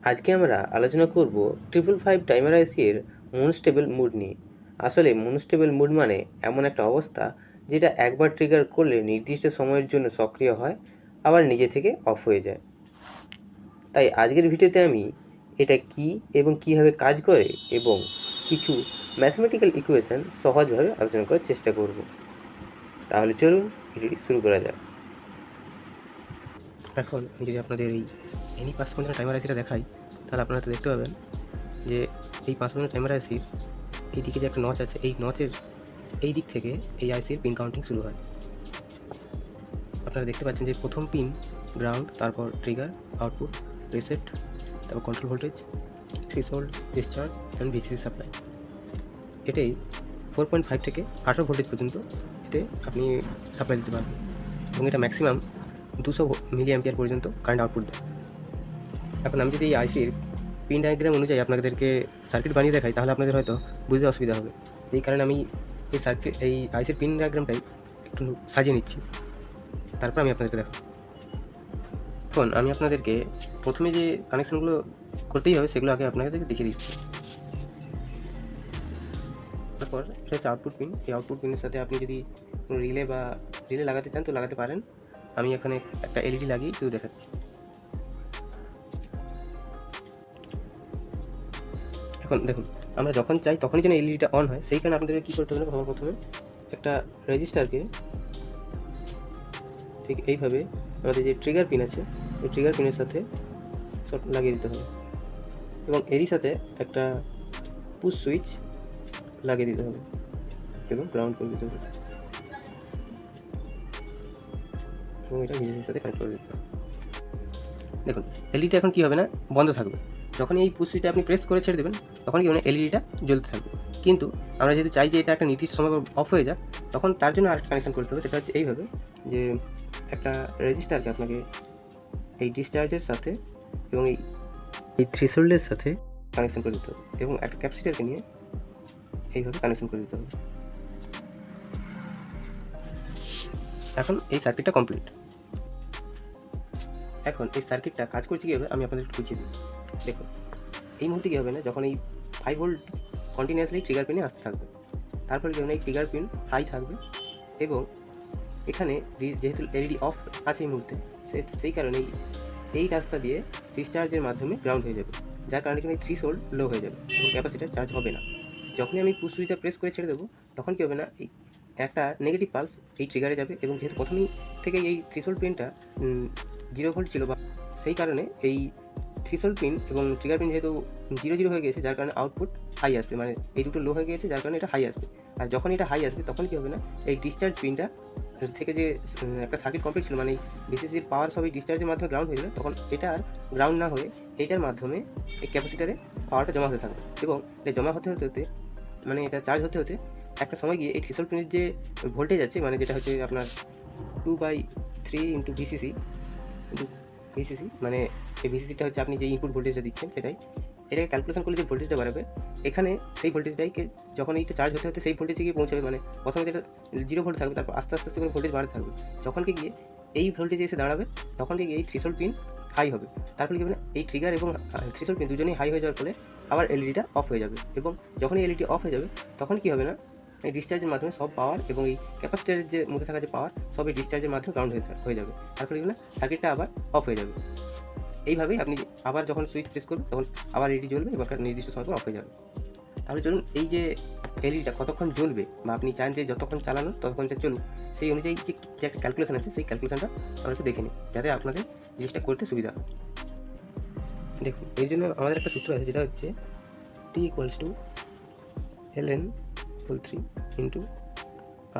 আজকে আমরা আলোচনা করব ট্রিপল ফাইভ টাইমার আইসির মনস্টেবল মুড নিয়ে। আসলে মনস্টেবল মুড মানে এমন একটা অবস্থা যেটা একবার ট্রিগার করলে নির্দিষ্ট সময়ের জন্য সক্রিয় হয়, আবার নিজে থেকে অফ হয়ে যায়। তাই আজকের ভিডিওতে আমি এটা কি এবং কীভাবে কাজ করে এবং কিছু ম্যাথমেটিক্যাল ইকুয়েশন সহজভাবে আলোচনা করার চেষ্টা করব। তাহলে চলুন ভিডিওটি শুরু করা যাক। এখন যদি আপনাদের এই এনি পাঁচ পর্যন্ত টাইমার আইসিটা দেখাই, তাহলে আপনারা তো দেখতে পাবেন যে এই পাঁচ পর্যন্ত টাইমার আইসির এই দিকে যে একটা নচ আছে, এই নচের এই দিক থেকে এই আইসির পিন কাউন্টিং শুরু হয়। আপনারা দেখতে পাচ্ছেন যে প্রথম পিন গ্রাউন্ড তারপর ট্রিগার আউটপুট রিসেট তারপর control voltage threshold discharge and VCC supply এটাই ফোর পয়েন্ট ফাইভ থেকে আঠারো ভোল্টেজ পর্যন্ত এতে আপনি সাপ্লাই দিতে পারবেন। এবং এটা ম্যাক্সিমাম দুশো মিলি অ্যাম্পিয়ার পর্যন্ত কারেন্ট আউটপুট দেয়। এখন আমি যদি এই আইসির পিন ডায়াগ্রাম অনুযায়ী আপনাদেরকে সার্কিট বানিয়ে দেখাই, তাহলে আপনাদের হয়তো বুঝতে অসুবিধা হবে। এই কারণে আমি এই সার্কিট এই আইসির পিন ডায়াগ্রামটাই একটু সাজিয়ে নিচ্ছি। তারপর আমি আপনাদেরকে দেখাবো। এখন আমি আপনাদেরকে প্রথমে যে কানেকশানগুলো করতেই হবে, সেগুলো আগে আপনাদেরকে দেখিয়ে দিচ্ছি। তারপর হচ্ছে আউটপুট পিন এই আউটপুট পিনের সাথে আপনি যদি কোনো রিলে বা রিলে লাগাতে চান, তো লাগাতে পারেন। আমি এখানে একটা এলইডি লাগিয়ে শুধু দেখাচ্ছি। এখন দেখুন, আমরা যখন চাই তখনই যেন এলইডিটা অন হয় সেই কারণে আপনাদেরকে কী করতে হবে সবার প্রথমে একটা রেজিস্টারকে ঠিক এইভাবে আমাদের যে ট্রিগার পিন আছে, ওই ট্রিগার পিনের সাথে লাগিয়ে দিতে হবে এবং এরই সাথে একটা পুশ সুইচ লাগিয়ে দিতে হবে এবং গ্রাউন্ড করে দিতে হবে। এবং এটা ভিজিসির সাথে কানেক্ট করে দিতে হবে। দেখুন এলইডিটা এখন কী হবে না? বন্ধ থাকবে। যখন এই সুইচটা আপনি প্রেস করে ছেড়ে দেবেন তখন কি হবে এলইডিটা জ্বলতে থাকবে। কিন্তু আমরা যদি চাই যে এটা একটা নির্দিষ্ট সময় অফ হয়ে যাক তখন তার জন্য আরেকটা কানেকশন করতে হবে। সেটা হচ্ছে এইভাবে যে একটা রেজিস্টারকে আপনাকে এই ডিসচার্জের সাথে এবং এই এই থ্রিসোল্ডের সাথে কানেকশন করে দিতে হবে। এবং একটা ক্যাপসিটারকে নিয়ে এইভাবে কানেকশন করে দিতে হবে। এখন এই সার্কিটটা কমপ্লিট এখন এই সার্কিটটা কাজ করছে কীভাবে? আমি আপনাদের একটু বুঝিয়ে দিই। দেখুন, এই মুহূর্তে কী হবে না? যখন এই ফাইভ ভোল্ট কন্টিনিউয়াসলি ট্রিগার পিনে আসতে থাকবে, তারপরে কী হবে না এই ট্রিগার পিন হাই থাকবে এবং এখানে যেহেতু এলইডি অফ আছে এই মুহূর্তে সেই কারণে এই- রাস্তা দিয়ে ডিসচার্জের মাধ্যমে গ্রাউন্ড হয়ে যাবে, যার কারণে এখানে থ্রি সোল্ড লো হয়ে যাবে এবং ক্যাপাসিটার চার্জ হবে না। যখনই আমি সুইচটা প্রেস করে ছেড়ে দেবো, তখন কী হবে না? এই একটা নেগেটিভ পালস এই ট্রিগারে যাবে এবং যেহেতু প্রথমেই থেকে এই থ্রিসোল্ড পিনটা জিরো ভোল্ট ছিল বা সেই কারণে এই থ্রিসোল্ড পিন এবং ট্রিগার পিন যেহেতু জিরো জিরো হয়ে গেছে যার কারণে আউটপুট হাই আসবে মানে এই দুটো লো হয়ে গেছে যার কারণে এটা হাই আসবে। আর যখন এটা হাই আসবে, তখন কী হবে না, এই ডিসচার্জ পিনটা থেকে যে একটা সার্কিট কমপ্লিট ছিল মানে বিসিসির পাওয়ার সব এই ডিসচার্জের মাধ্যমে গ্রাউন্ড হয়ে যাবে তখন এটা আর গ্রাউন্ড না হয়ে এইটার মাধ্যমে এই ক্যাপাসিটারে পাওয়ারটা জমা হতে থাকবে। এবং এটা জমা হতে হতে হতে মানে এটা চার্জ হতে হতে একটা সময় গিয়ে এই থ্রিসোল্ড পিনের যে ভোল্টেজ আছে মানে যেটা হচ্ছে আপনার two by three into VCC into VCC মানে এই ভিসিসিটা হচ্ছে আপনি যে ইনপুট ভোল্টেজটা দিচ্ছেন সেটাই এটাকে ক্যালকুলেশন করলে যে ভোল্টেজটা বাড়াবে, এখানে সেই ভোল্টেজটাকে যখন এইটা চার্জ হতে হতে সেই ভোল্টেজে গিয়ে পৌঁছাবে মানে প্রথমে যেটা জিরো ভোল্ট থাকবে, তারপর আস্তে আস্তে আস্তে করে ভোল্টেজ বাড়তে থাকবে, যখন কি গিয়ে এই ভোল্টেজে এসে দাঁড়াবে, তখন কি গিয়ে এই থ্রিসোল পিন হাই হবে, তারপরে কি হবে এই ট্রিগার এবং থ্রিসোল পিন দুজনেই হাই হয়ে যাওয়ার ফলে আবার এলইডিটা অফ হয়ে যাবে, এবং যখন এলইডি অফ হয়ে যাবে, তখন কি হবে না এই ডিসচার্জের মাধ্যমে সব পাওয়ার এবং এই ক্যাপাসিটারের যে মধ্যে থাকা যে পাওয়ার সব এই ডিসচার্জের মাধ্যমে গ্রাউন্ড হয়ে যাবে। কি হবে না? সার্কিটটা আবার অফ হয়ে যাবে। এইভাবেই আপনি আবার যখন সুইচ প্রেস করবেন, তখন আবার এলইডি জ্বলবে এবং একটা নির্দিষ্ট সময় অফ হয়ে যাবে। তাহলে চলুন, এই যে এলইডিটা কতক্ষণ জ্বলবে বা আপনি চান যে যতক্ষণ চালানো, ততক্ষণ এটা চলুক, সেই অনুযায়ী যে যে একটা ক্যালকুলেশন আছে, সেই ক্যালকুলেশনটা আমরা একটু দেখে নিই, যাতে আপনাদের জিনিসটা করতে সুবিধা হয়। দেখুন, এর জন্য আমাদের একটা সূত্র আছে, যেটা হচ্ছে T equals to L N whole three into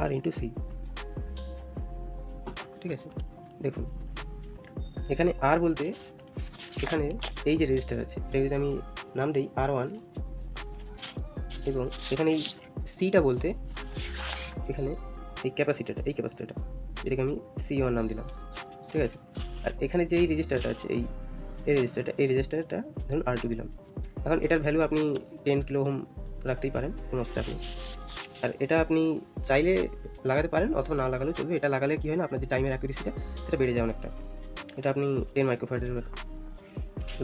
R into C ঠিক আছে? দেখুন, এখানে আর বলতে এখানে এই যে রেজিস্টার আছে, এটা যদি আমি নাম দিই আর ওয়ান এবং এখানে এই সিটা বলতে এখানে এই ক্যাপাসিটারটা এই ক্যাপাসিটারটা, এটাকে আমি সি ওয়ান নাম দিলাম। ঠিক আছে? আর এখানে যে এই রেজিস্টারটা আছে, এই এই রেজিস্টারটা এই রেজিস্টারটা ধরুন আর টু দিলাম। এখন এটার ভ্যালু আপনি টেন কিলো হোম রাখতেই পারেন, কোনো অসুবিধা নেই। আর এটা আপনি চাইলে লাগাতে পারেন অথবা না লাগালেও চলবে। এটা লাগালে কী হয় না, আপনার যে টাইমের অ্যাকুরেসিটা সেটা বেড়ে যায় অনেকটা। এটা আপনি টেন মাইক্রোফাইডের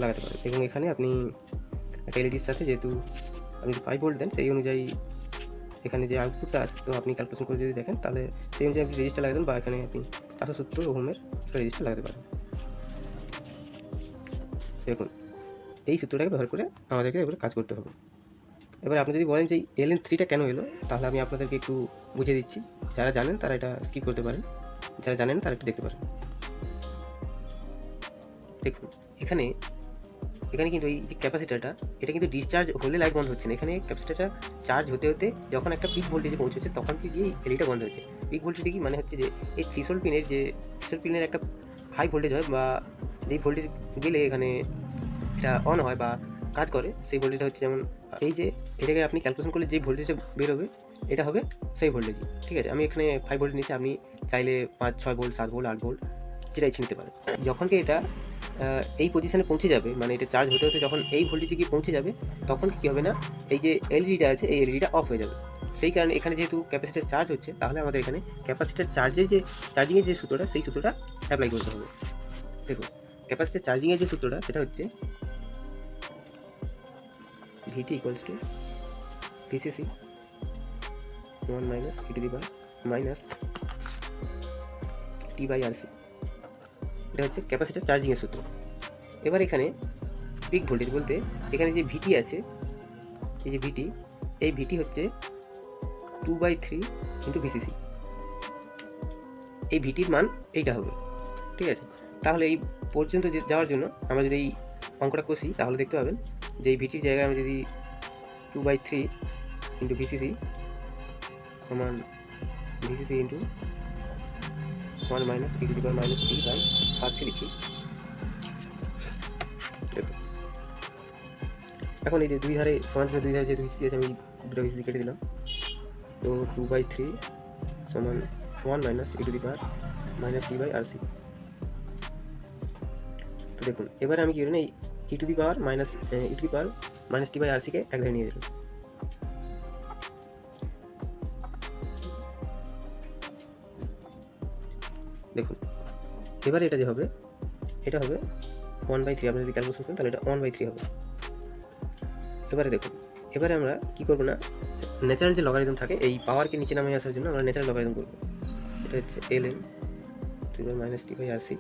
লাগাতে পারেন। এবং এখানে আপনি এলইডির সাথে যেহেতু আপনি ফাইভ ভোল্ট দেন, সেই অনুযায়ী এখানে যে আউটপুটটা আছে, তো আপনি ক্যালকুলেশন করে যদি দেখেন, তাহলে সেই অনুযায়ী আপনি রেজিস্টার লাগাতেন বা এখানে আপনি চারশো সত্তর ওহমের রেজিস্টার লাগাতে পারেন। দেখুন, এই সূত্রটাকে ব্যবহার করে আমাদেরকে এবারে কাজ করতে হবে। এবার আপনি যদি বলেন যে এল এন থ্রিটা কেন এলো, তাহলে আমি আপনাদেরকে একটু বুঝিয়ে দিচ্ছি। যারা জানেন তারা এটা স্কিপ করতে পারেন। যারা জানেন তারা একটু দেখতে পারেন। দেখুন, এখানে এখানে কিন্তু এই যে ক্যাপাসিটারটা এটা কিন্তু ডিসচার্জ হলে লাইট বন্ধ হচ্ছে না। এখানে ক্যাপাসিটারটা চার্জ হতে হতে যখন একটা পিক ভোল্টেজে পৌঁছেছে, তখন কি গিয়ে এলইটা বন্ধ হচ্ছে পিক ভোল্টেজে কি? মানে হচ্ছে যে, এই থ্রিসোল পিনের যে থ্রিসোল পিনের একটা হাই ভোল্টেজ হয় বা, যেই ভোল্টেজ গেলে এখানে এটা অন হয় বা কাজ করে, সেই ভোল্টেজটা হচ্ছে যেমন, এই যে এটাকে আপনি ক্যালকুলেশন করলে যে ভোল্টেজটা বেরোবে, এটা হবে সেই ভোল্টেজ ঠিক আছে? আমি এখানে ফাইভ ভোল্ট নিচ্ছি আপনি চাইলে পাঁচ, ছয় ভোল্ট সাত ভোল্ট আট ভোল্ট যেটা ইচ্ছে নিতে পারেন। যখন কি এটা এই পজিশনে পৌঁছে যাবে মানে এটা চার্জ হতে হতে যখন এই ভোল্টেজে গিয়ে পৌঁছে যাবে, তখন কী হবে না, এই যে এলইডিটা আছে, এই এলইডিটা অফ হয়ে যাবে। সেই কারণে এখানে যেহেতু ক্যাপাসিটার চার্জ হচ্ছে, তাহলে আমাদের এখানে ক্যাপাসিটার চার্জের যে চার্জিংয়ের যে সূত্রটা, সেই সূত্রটা অ্যাপ্লাই করতে হবে। দেখুন ক্যাপাসিটার চার্জিংয়ের যে সূত্রটা, সেটা হচ্ছে equals to VCC one minus E to the power minus T by R C এটা হচ্ছে ক্যাপাসিটার চার্জিংয়ের সূত্র। এবার এখানে পিক ভোল্টেজ বলতে এখানে যে ভিটি আছে, এই যে ভিটি এই ভিটি হচ্ছে two by three into VCC এই ভিটির মান এইটা হবে, ঠিক আছে? তাহলে এই পর্যন্ত যাওয়ার জন্য আমরা যদি এই অঙ্কটা কষি, তাহলে দেখতে পাবেন যে এই ভিটির জায়গায় আমি যদি two by three into VCC সমান VCC into one minus E to the power minus T by Parsi লিখি। এখন এই যে দুই ধারে সমান সমান দুই ধারে যে ভিসিসি আছে, আমি দুটো ভিসিসি কেটে দিলাম। তো টু বাই থ্রি সমান one minus E to the power minus T by R C তো দেখুন, এবারে আমি কি করলাম এই E to the power minus E to the power minus T by R সিকে এক নিয়ে দিলাম দেখুন, এবারে এটা যে হবে, এটা হবে ওয়ান বাই থ্রি আপনি যদি ক্যালকুলেশন করেন তাহলে এটা ওয়ান বাই থ্রি হবে। এবারে দেখুন, এবারে আমরা কি করব না ন্যাচারাল যে লগারিদম থাকে, এই পাওয়ারকে নিচে নামিয়ে আসার জন্য আমরা ন্যাচারাল লগারিদম করব। এটা হচ্ছে L N three by minus T by R C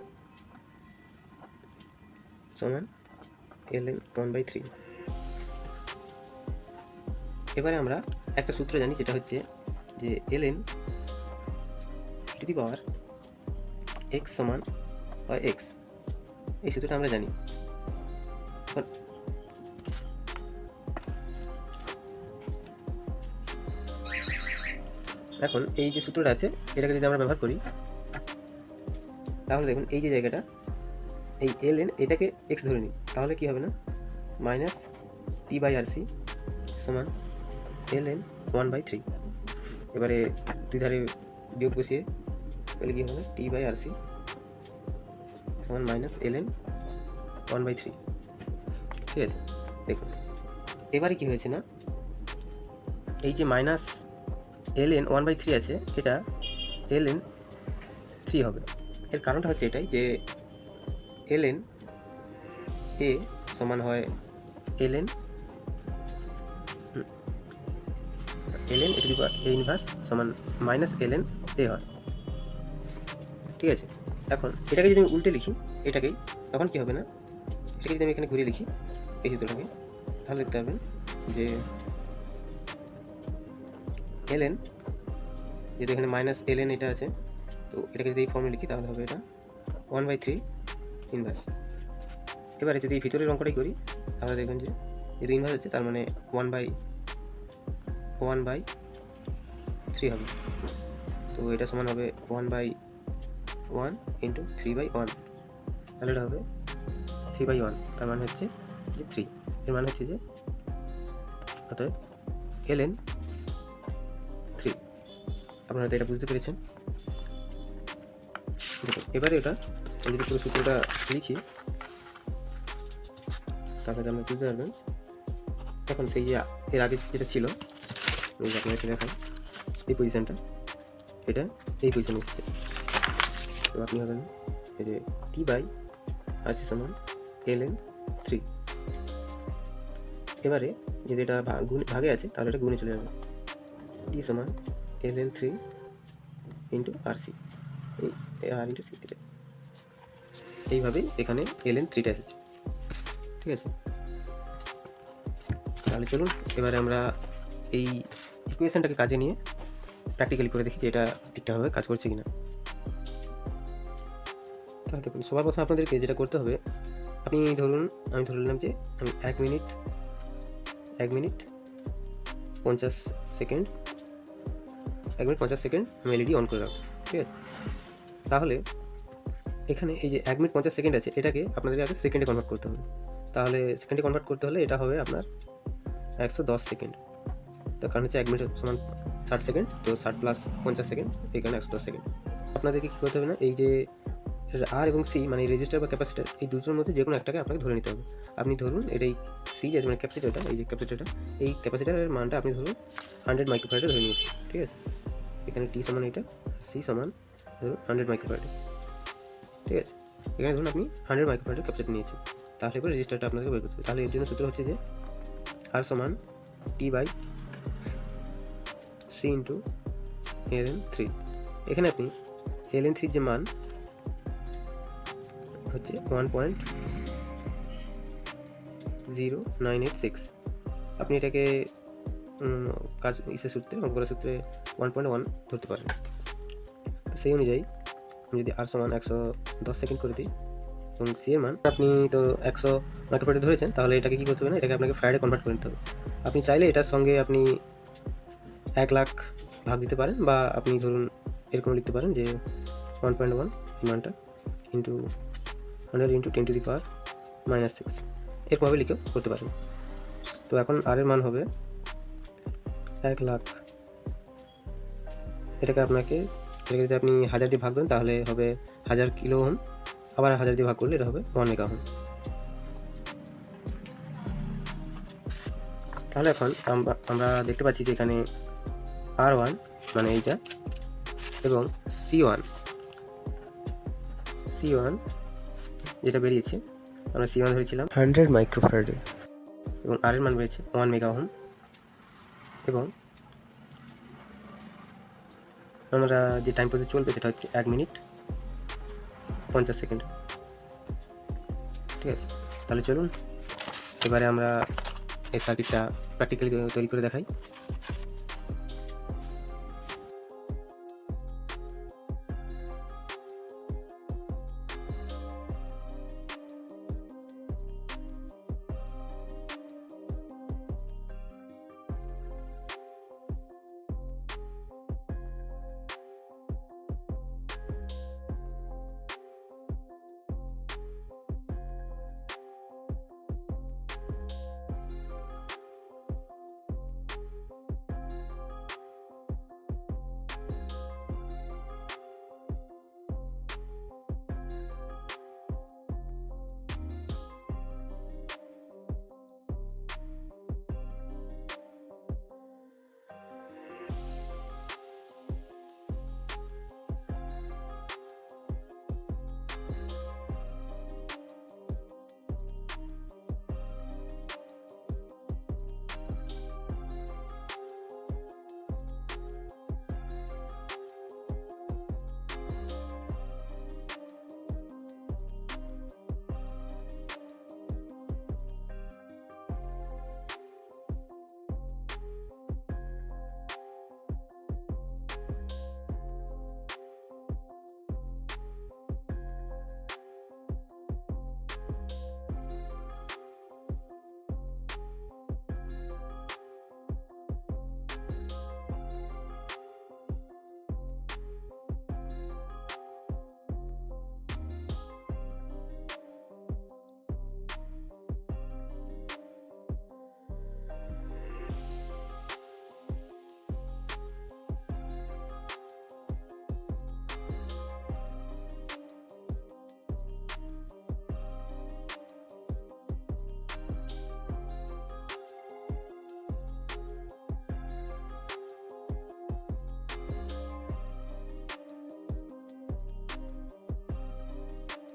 সমান এল ওয়ান বাই থ্রি। এবারে আমরা একটা সূত্র জানি, যেটা হচ্ছে যে L N to the power X সমান বা এক্স এই সূত্রটা আমরা জানি। এখন এই যে সূত্রটা আছে, এটাকে যদি আমরা ব্যবহার করি, তাহলে দেখুন এই যে জায়গাটা এই এল এন এটাকে এক্স ধরে নিই, তাহলে কি হবে না? Minus T by R C সমান L N one by three এবারে দুই ধারে বিয়োগ বসিয়ে তাহলে কী হবে? টি বাই আর সি সমান minus L N one by three ঠিক আছে? দেখুন, এবারে কী হয়েছে না? এই যে minus L N one by three আছে, এটা এল এন থ্রি হবে। এর কারণটা হচ্ছে এটাই যে এল এন এ সমান হয় এল এন এল এন এটু এ ইনভার্স সমান মাইনাস এল এন এ হয়। ঠিক আছে? এখন এটাকে যদি আমি উল্টে লিখি, এটাকেই, তখন কি হবে না? এটাকে যদি আমি এখানে ঘুরিয়ে লিখি, এই সূত্রটাকে, তাহলে দেখতে পাবেন যে এল এন যেহেতু এখানে মাইনাস এল এন এটা আছে, তো এটাকে যদি এই ফর্মে লিখি, তাহলে হবে এটা ওয়ান বাই থ্রি ইনভার্স এবারে যদি ভিতরের অঙ্কটাই করি, তাহলে দেখবেন যে যদি ইনভার্স আছে তার মানে one by one by three হবে। তো এটা সমান হবে one by one into three by one তাহলে এটা হবে থ্রি বাই ওয়ান তার মানে হচ্ছে যে থ্রি এর মানে হচ্ছে যে অতএব এল এন থ্রি আপনারা তো এটা বুঝতে পেরেছেন। এবারে এটা আমি যদি সূত্রটা লিখি তাহলে আপনি বুঝতে পারবেন। এখন সেই যে এর আগে যেটা ছিল আমি যদি আপনাকে দেখাই, এই পজিশানটা এটা এই পজিশনে এসেছে। তো আপনি হবেন এই যে টি বাই আছে সমান এল এন থ্রি এবারে যদি এটা ভাগে আছে, তাহলে এটা গুণে চলে যাবে। টি সমান L N three into R C R into C এটা। এইভাবেই এখানে এল এন থ্রিটা এসেছে। ঠিক আছে? তাহলে চলুন, এবারে আমরা এই ইকুয়েশনটাকে কাজে নিয়ে প্র্যাকটিক্যালি করে দেখি যে এটা ঠিকঠাকভাবে কাজ করছে কিনা। তাহলে দেখুন, সবার প্রথমে আপনাদেরকে যেটা করতে হবে, আপনি ধরুন, আমি ধরে নিলাম যে আমি এক মিনিট এক মিনিট পঞ্চাশ সেকেন্ড, এক মিনিট পঞ্চাশ সেকেন্ড আমি এলইডি অন করে রাখব। ঠিক আছে? তাহলে এখানে এই যে এক মিনিট পঞ্চাশ সেকেন্ড আছে, এটাকে আপনাদের আগে সেকেন্ডে কনভার্ট করতে হবে। তাহলে সেকেন্ডে কনভার্ট করতে হলে এটা হবে আপনার একশো দশ সেকেন্ড। তো কারণ হচ্ছে এক মিনিট সমান ষাট সেকেন্ড, তো ষাট প্লাস পঞ্চাশ সেকেন্ড এখানে একশো দশ সেকেন্ড। আপনাদেরকে কী করতে হবে না, এই যে আর এবং সি মানে রেজিস্টার বা ক্যাপাসিটার এই দুটোর মধ্যে যে কোনো একটাকে আপনাকে ধরে নিতে হবে। আপনি ধরুন এটাই সি যে মানে ক্যাপাসিটারটা এই যে ক্যাপাসিটারটা এই ক্যাপাসিটারের মানটা আপনি ধরুন হান্ড্রেড মাইক্রোফ্যারাডে ধরে নিয়েছেন, ঠিক আছে? এখানে টি সমান এটা সি সমান ধরুন হান্ড্রেড মাইক্রোফ্যারাডে ঠিক আছে। এখানে ধরুন আপনি হান্ড্রেড মাইক্রোফ্যারাডের ক্যাপাসিটি নিয়েছেন। তাহলে এবার রেজিস্টারটা আপনাকে বের করতে হবে। তাহলে এর জন্য সূত্র হচ্ছে যে আর সমান T by C into L N three এখানে আপনি এল এন থ্রির যে মান হচ্ছে one point zero nine eight six আপনি এটাকে কাজ, ইসের সূত্রে অঙ্করা সূত্রে ওয়ান পয়েন্ট ওয়ান ধরতে পারেন। সেই অনুযায়ী যদি আর সমান একশো দশ সেকেন্ড করে দিই, এবং সি এর মান, আপনি তো একশো মাইক্রোফ্যারাডে ধরেছেন, তাহলে এটাকে কী করতে হবে না? এটাকে আপনাকে ফ্যারাডে কনভার্ট করে নিতে হবে। আপনি চাইলে এটার সঙ্গে আপনি এক লাখ ভাগ দিতে পারেন, বা আপনি ধরুন এরকম লিখতে পারেন যে ওয়ান পয়েন্ট ওয়ান মানটা into hundred into ten to the power minus six এরকমভাবে লিখেও করতে পারেন। তো এখন আর এর মান হবে এক লাখ। এটাকে আপনাকে এটাকে যদি আপনি হাজার দিয়ে ভাগ করেন তাহলে হবে হাজার কিলো ওহম। আবার হাজার দিয়ে ভাগ করলে এটা হবে ওয়ান মেগা ওহম। তাহলে এখন আমরা- দেখতে পাচ্ছি যে এখানে আর ওয়ান মানে এইটা এবং সি ওয়ান সি ওয়ান যেটা বেরিয়েছে আমরা সি ওয়ান ধরেছিলাম। হান্ড্রেড মাইক্রোফ্যারাডে। এবং আর এর মান বেরিয়েছে ওয়ান মেগা ওহম। এবং আমরা যে টাইম পর্যন্ত চলবে সেটা হচ্ছে এক মিনিট পঞ্চাশ সেকেন্ড ঠিক আছে? তাহলে চলুন। এবারে আমরা এই সার্কিটটা প্র্যাকটিক্যালি তৈরি করে দেখাই।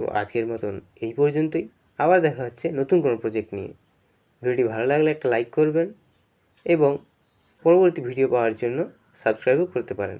তো আজকের মতন এই পর্যন্তই। আবার দেখা হচ্ছে নতুন কোনো প্রজেক্ট নিয়ে। ভিডিওটি ভালো লাগলে একটা লাইক করবেন এবং পরবর্তী ভিডিও পাওয়ার জন্য সাবস্ক্রাইবও করতে পারেন।